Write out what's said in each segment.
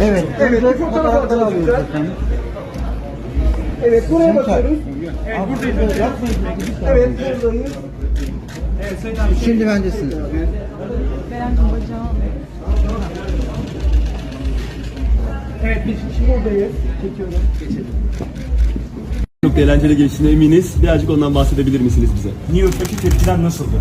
Evet, evet. Fotoğraflar alıyoruz efendim. Evet buraya bakıyoruz. Evet, buradayız. Evet buradayız. Şimdi bendesiniz. Berencim bacağı Evet biz şimdi buradayız. Çekiyorum. Çok eğlenceli geçtiğine eminiz. Birazcık ondan bahsedebilir misiniz bize? New York'taki tepkiler nasıldı?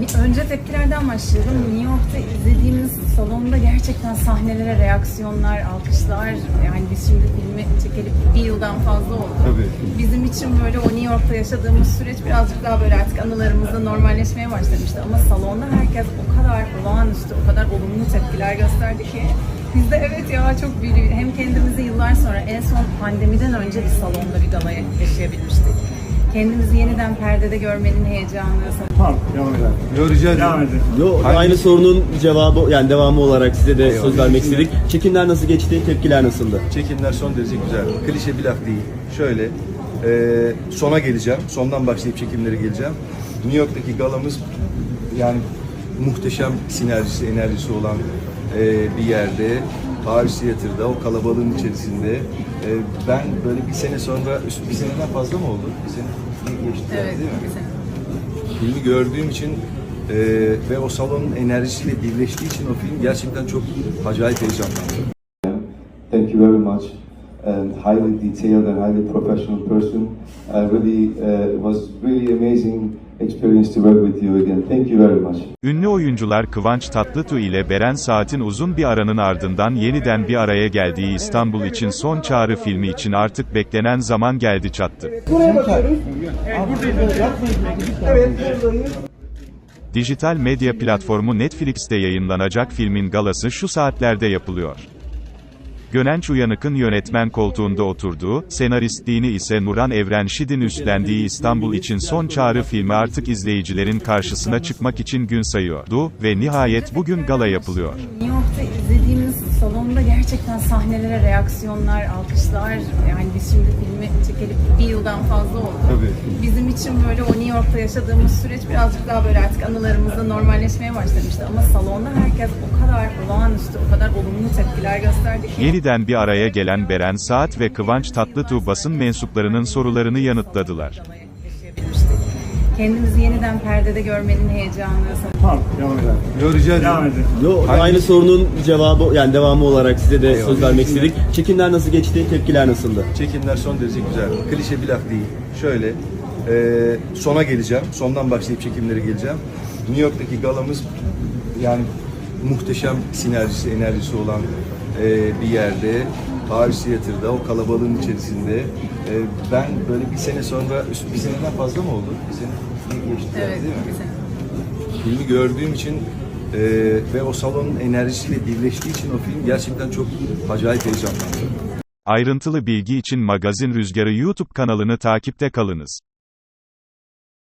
Önce tepkilerden başlayalım. New York'ta izlediğimiz salonda gerçekten sahnelere reaksiyonlar, alkışlar. Yani biz şimdi filmi çekelim bir yıldan fazla oldu. Bizim için böyle o New York'ta yaşadığımız süreç birazcık daha böyle artık anılarımızda normalleşmeye başlamıştı. Ama salonda herkes o kadar olağanüstü, o kadar olumlu tepkiler gösterdi ki biz de evet ya çok büyülü. Hem kendimizi yıllar sonra en son pandemiden önce bir salonda bir galayı yaşayabilmiştik. Kendimizi yeniden perdede görmenin heyecanı, Tamam, devam edelim. Yo rica ederim. Devam edin. Yo, aynı sorunun cevabı yani devamı olarak size de söz vermek istedik. Çekimler nasıl geçti? Tepkiler nasıldı? Çekimler son derece güzel. Klişe bir laf değil. Şöyle, e, sona geleceğim. Sondan başlayıp çekimlere geleceğim. New York'taki galamız yani muhteşem sinerjisi, enerjisi olan e, bir yerde. Paris Theater'da, o kalabalığın içerisinde. E, ben böyle bir sene sonra, bir seneden fazla mı oldu? Bir sene geçti Evet, değil mi? bir sene. filmi gördüğüm için e, ve o salonun enerjisiyle birleştiği için o film gerçekten çok acayip heyecanlandım. Thank you very much. And highly detailed and highly professional person. I really uh, it was really amazing experience to work with you again. Thank you very much. Ünlü oyuncular Kıvanç Tatlıtuğ ile Beren Saat'in uzun bir aranın ardından yeniden bir araya geldiği İstanbul için son çağrı filmi için artık beklenen zaman geldi çattı. Buraya bakıyoruz. Evet, buradayız. Yapmayın. Evet buradayız. Dijital medya platformu Netflix'te yayınlanacak filmin galası şu saatlerde yapılıyor. Gönenç Uyanık'ın yönetmen koltuğunda oturduğu, senaristliğini ise Nuran Evren Şid'in üstlendiği İstanbul için son çağrı filmi artık izleyicilerin karşısına çıkmak için gün sayıyordu ve nihayet bugün gala yapılıyor. York'ta izlediğimiz salonda gerçekten sahnelere reaksiyonlar, alkışlar. Yani biz şimdi filmi çekelim bir yıldan fazla oldu. Bizim için böyle o New York'ta yaşadığımız süreç birazcık daha böyle artık anılarımızda normalleşmeye başlamıştı. Ama salonda herkes o kadar olağanüstü, o kadar olumlu tepkiler gösterdi ki. Yeniden bir araya gelen Beren Saat ve Kıvanç Tatlıtuğ basın mensuplarının sorularını yanıtladılar. Kendimizi yeniden perdede görmenin heyecanı, Tamam, devam edelim. Yo rica ederim. Devam edin. Yo, aynı sorunun cevabı yani devamı olarak size de söz vermek istedik. Çekimler nasıl geçti? Tepkiler nasıldı? Çekimler son derece güzel. Klişe bir laf değil. Şöyle, e, sona geleceğim. Sondan başlayıp çekimlere geleceğim. New York'taki galamız yani muhteşem sinerjisi, enerjisi olan e, bir yerde. Paris Theater'da, o kalabalığın içerisinde. E, ben böyle bir sene sonra, bir seneden fazla mı oldu? Bir sene geçti Evet, değil mi? bir sene. filmi gördüğüm için e, ve o salonun enerjisiyle birleştiği için o film gerçekten çok acayip heyecanlandım. Ayrıntılı bilgi için Magazin Rüzgarı YouTube kanalını takipte kalınız.